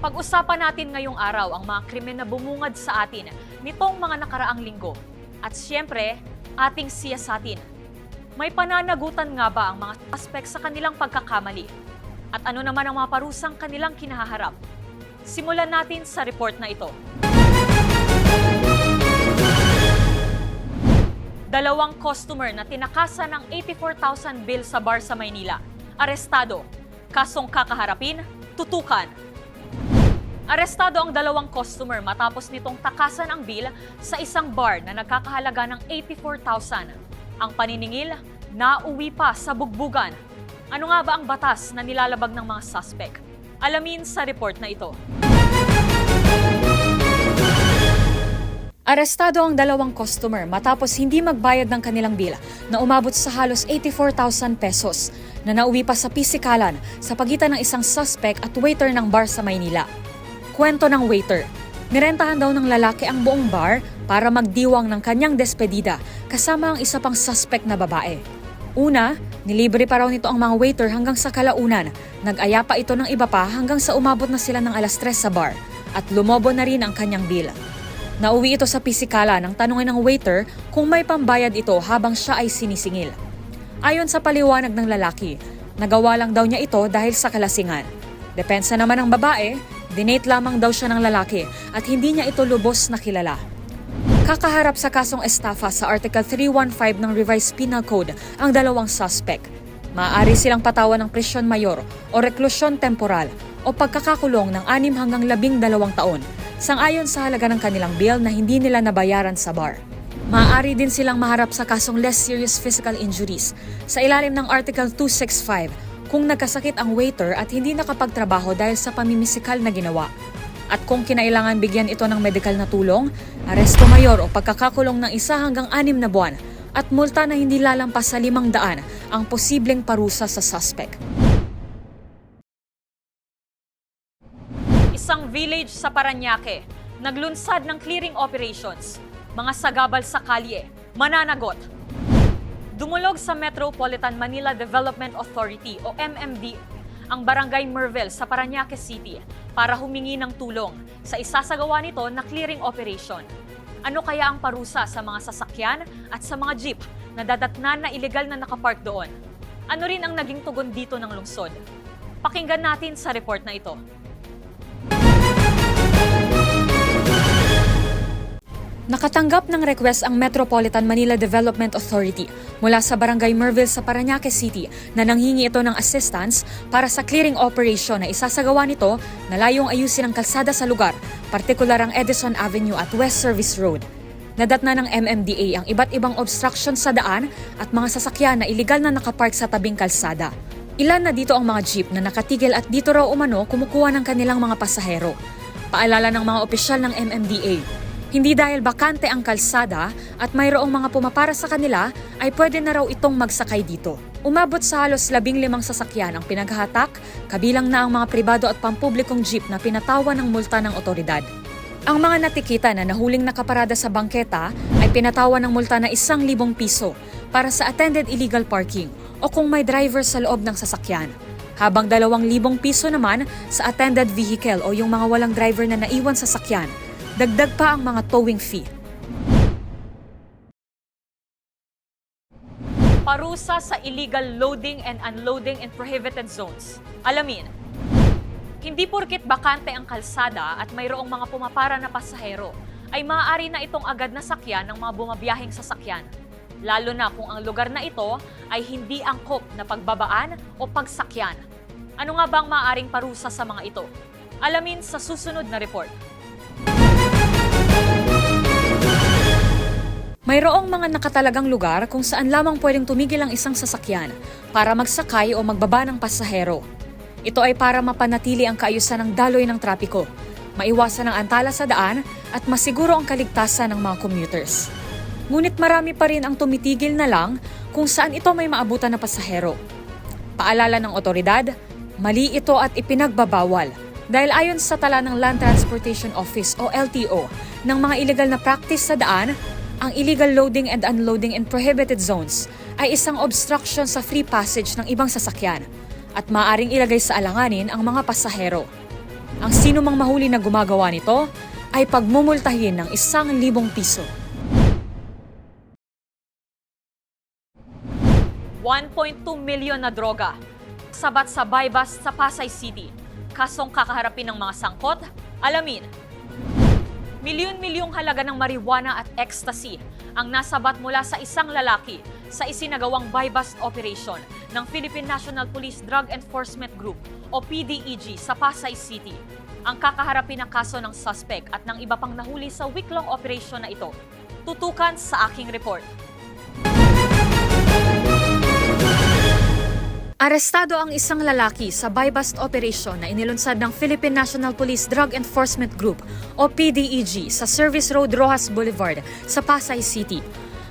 Pag-usapan natin ngayong araw ang mga krimen na bumungad sa atin nitong mga nakaraang linggo. At siyempre, ating siyasatin. May pananagutan nga ba ang mga aspek sa kanilang pagkakamali? At ano naman ang mga parusang kanilang kinahaharap? Simulan natin sa report na ito. Dalawang customer na tinakasan ng 84,000 bill sa bar sa Maynila. Arestado. Kasong kakaharapin, tutukan. Arestado ang dalawang customer matapos nitong takasan ang bill sa isang bar na nagkakahalaga ng 84,000. Ang paniningil, nauwi pa sa bugbugan. Ano nga ba ang batas na nilalabag ng mga suspect? Alamin sa report na ito. Arestado ang dalawang customer matapos hindi magbayad ng kanilang bill na umabot sa halos 84,000 pesos na nauwi pa sa pisikalan sa pagitan ng isang suspect at waiter ng bar sa Maynila. Kwento ng waiter, nirentahan daw ng lalaki ang buong bar para magdiwang ng kanyang despedida kasama ang isa pang suspect na babae. Una, nilibre pa raw nito ang mga waiter hanggang sa kalaunan. Nag-aya pa ito ng iba pa hanggang sa umabot na sila ng alas 3 sa bar at lumobo na rin ang kanyang bill. Nauwi ito sa pisikala nang tanungin ng waiter kung may pambayad ito habang siya ay sinisingil. Ayon sa paliwanag ng lalaki, nagawa lang daw niya ito dahil sa kalasingan. Depensa naman ng babae, dinate lamang daw siya ng lalaki at hindi niya ito lubos na kilala. Kakaharap sa kasong estafa sa Article 315 ng Revised Penal Code ang dalawang suspect. Maaari silang patawan ng presyon mayor o reklusyon temporal o pagkakakulong ng 6 hanggang 12 taon sangayon sa halaga ng kanilang bill na hindi nila nabayaran sa bar. Maaari din silang maharap sa kasong less serious physical injuries sa ilalim ng Article 265 kung nagkasakit ang waiter at hindi nakapagtrabaho dahil sa pamimisikal na ginawa. At kung kinailangan bigyan ito ng medikal na tulong, aresto mayor o pagkakakulong ng isa hanggang anim na buwan at multa na hindi lalampas sa limang daan ang posibleng parusa sa suspect. Isang village sa Paranaque, naglunsad ng clearing operations. Mga sagabal sa kalye, mananagot. Dumulog sa Metropolitan Manila Development Authority o MMD ang Barangay Merville sa Paranaque City para humingi ng tulong sa isasagawa nito na clearing operation. Ano kaya ang parusa sa mga sasakyan at sa mga jeep na dadatnan na ilegal na nakapark doon? Ano rin ang naging tugon dito ng lungsod? Pakinggan natin sa report na ito. Nakatanggap ng request ang Metropolitan Manila Development Authority mula sa Barangay Merville sa Paranaque City na nanghingi ito ng assistance para sa clearing operation na isasagawa nito na layong ayusin ang kalsada sa lugar, partikular ang Edison Avenue at West Service Road. Nadatna ng MMDA ang iba't ibang obstruction sa daan at mga sasakyan na iligal na nakapark sa tabing kalsada. Ilan na dito ang mga jeep na nakatigil at dito raw umano kumukuha ng kanilang mga pasahero. Paalala ng mga opisyal ng MMDA, hindi dahil bakante ang kalsada at mayroong mga pumapara sa kanila ay pwede na raw itong magsakay dito. Umabot sa halos labing limang sasakyan ang pinaghahatak, kabilang na ang mga pribado at pampublikong jeep na pinatawa ng multa ng otoridad. Ang mga natikita na nahuling nakaparada sa bangketa ay pinatawa ng multa na isang libong piso para sa attended illegal parking o kung may driver sa loob ng sasakyan. Habang dalawang libong piso naman sa attended vehicle o yung mga walang driver na naiwan sa sakyan. Dagdag pa ang mga towing fee. Parusa sa illegal loading and unloading in prohibited zones. Alamin, hindi porkit bakante ang kalsada at mayroong mga pumapara na pasahero, ay maaari na itong agad na sakyan ng mga bumabiyaheng sasakyan. Lalo na kung ang lugar na ito ay hindi angkop na pagbabaan o pagsakyan. Ano nga ba ang maaaring parusa sa mga ito? Alamin sa susunod na report. Mayroong mga nakatalagang lugar kung saan lamang pwedeng tumigil ang isang sasakyan para magsakay o magbaba ng pasahero. Ito ay para mapanatili ang kaayusan ng daloy ng trapiko, maiwasan ang antala sa daan at masiguro ang kaligtasan ng mga commuters. Ngunit marami pa rin ang tumitigil na lang kung saan ito may maabutan na pasahero. Paalala ng otoridad, mali ito at ipinagbabawal dahil ayon sa tala ng Land Transportation Office o LTO ng mga illegal na practice sa daan, ang illegal loading and unloading in prohibited zones ay isang obstruction sa free passage ng ibang sasakyan at maaring ilagay sa alanganin ang mga pasahero. Ang sino mang mahuli na gumagawa nito ay pagmumultahin ng isang libong piso. 1.2 milyon na droga. Sabat sa bypass sa Pasay City. Kasong kakaharapin ng mga sangkot? Alamin. Milyon-milyong halaga ng marijuana at ecstasy ang nasabat mula sa isang lalaki sa isinagawang buy-bust operation ng Philippine National Police Drug Enforcement Group o PDEG sa Pasay City. Ang kakaharapin ng kaso ng suspect at ng iba pang nahuli sa week-long operation na ito. Tutukan sa aking report. Arestado ang isang lalaki sa buy-bust operation na inilunsad ng Philippine National Police Drug Enforcement Group o PDEG sa Service Road Rojas Boulevard sa Pasay City.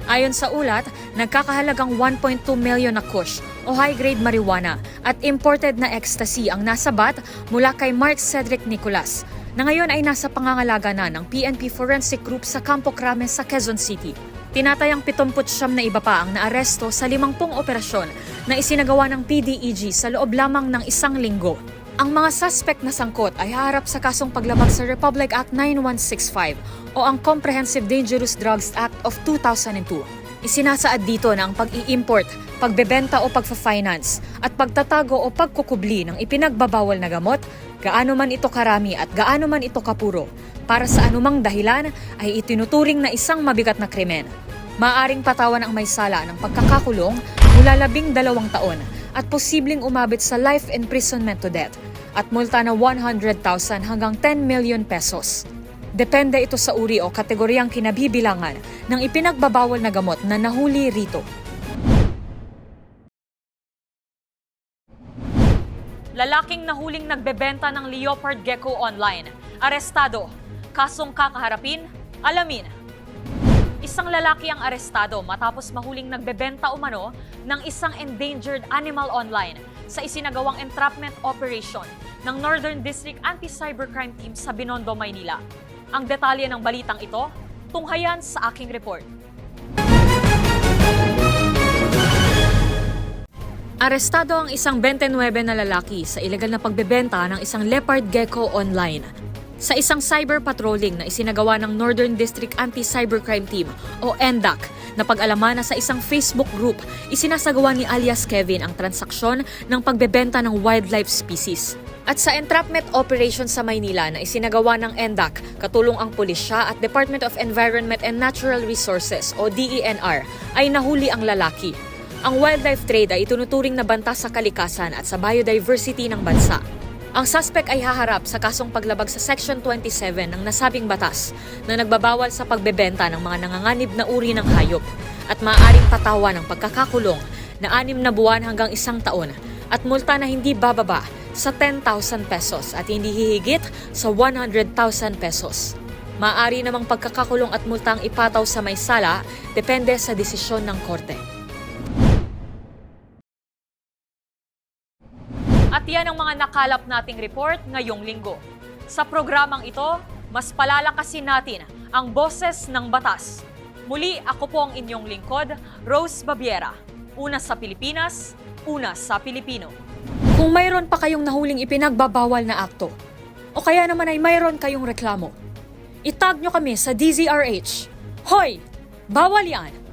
Ayon sa ulat, nagkakahalagang 1.2 million na kush o high-grade marijuana at imported na ecstasy ang nasabat mula kay Mark Cedric Nicolas na ngayon ay nasa pangangalaga na ng PNP Forensic Group sa Campo Crame sa Quezon City. Tinatayang 79 na iba pa ang naaresto sa 50 operasyon na isinagawa ng PDEG sa loob lamang ng isang linggo. Ang mga suspect na sangkot ay haharap sa kasong paglabag sa Republic Act 9165 o ang Comprehensive Dangerous Drugs Act of 2002. Isinasaad dito na ang pag-i-import, pagbebenta o pagfa-finance at pagtatago o pagkukubli ng ipinagbabawal na gamot, gaano man ito karami at gaano man ito kapuro, para sa anumang dahilan ay itinuturing na isang mabigat na krimen. Maaring patawan ang may sala ng pagkakakulong mula labing dalawang taon at posibleng umabot sa life imprisonment to death at multa na 100,000 hanggang 10 million pesos. Depende ito sa uri o kategoryang kinabibilangan ng ipinagbabawal na gamot na nahuli rito. Lalaking nahuling nagbebenta ng leopard gecko online. Arestado. Kasong kakaharapin? Alamin. Isang lalaki ang arestado matapos mahuling nagbebenta umano ng isang endangered animal online sa isinagawang entrapment operation ng Northern District Anti-Cybercrime Team sa Binondo, Maynila. Ang detalye ng balitang ito, tunghayan sa aking report. Arestado ang isang 29 na lalaki sa ilegal na pagbebenta ng isang leopard gecko online. Sa isang cyber patrolling na isinagawa ng Northern District Anti-Cybercrime Team o NDAC na pag-alaman na sa isang Facebook group, isinasagawa ni alias Kevin ang transaksyon ng pagbebenta ng wildlife species. At sa entrapment operation sa Maynila na isinagawa ng NDAC, katulong ang pulisya at Department of Environment and Natural Resources o DENR ay nahuli ang lalaki. Ang wildlife trade ay itunuturing na banta sa kalikasan at sa biodiversity ng bansa. Ang suspect ay haharap sa kasong paglabag sa Section 27 ng nasabing batas na nagbabawal sa pagbebenta ng mga nanganganib na uri ng hayop at maaaring patawan ng pagkakakulong na anim na buwan hanggang isang taon at multa na hindi bababa sa 10,000 pesos at hindi hihigit sa 100,000 pesos. Maaari namang pagkakakulong at multa ang ipataw sa may sala depende sa desisyon ng korte. Yan ang mga nakalap nating report ngayong linggo. Sa programang ito, mas palalakasin natin ang boses ng batas. Muli, ako po ang inyong lingkod, Rose Babiera. Una sa Pilipinas, una sa Pilipino. Kung mayroon pa kayong nahuling ipinagbabawal na akto, o kaya naman ay mayroon kayong reklamo, itag nyo kami sa DZRH. Hoy! Bawal yan!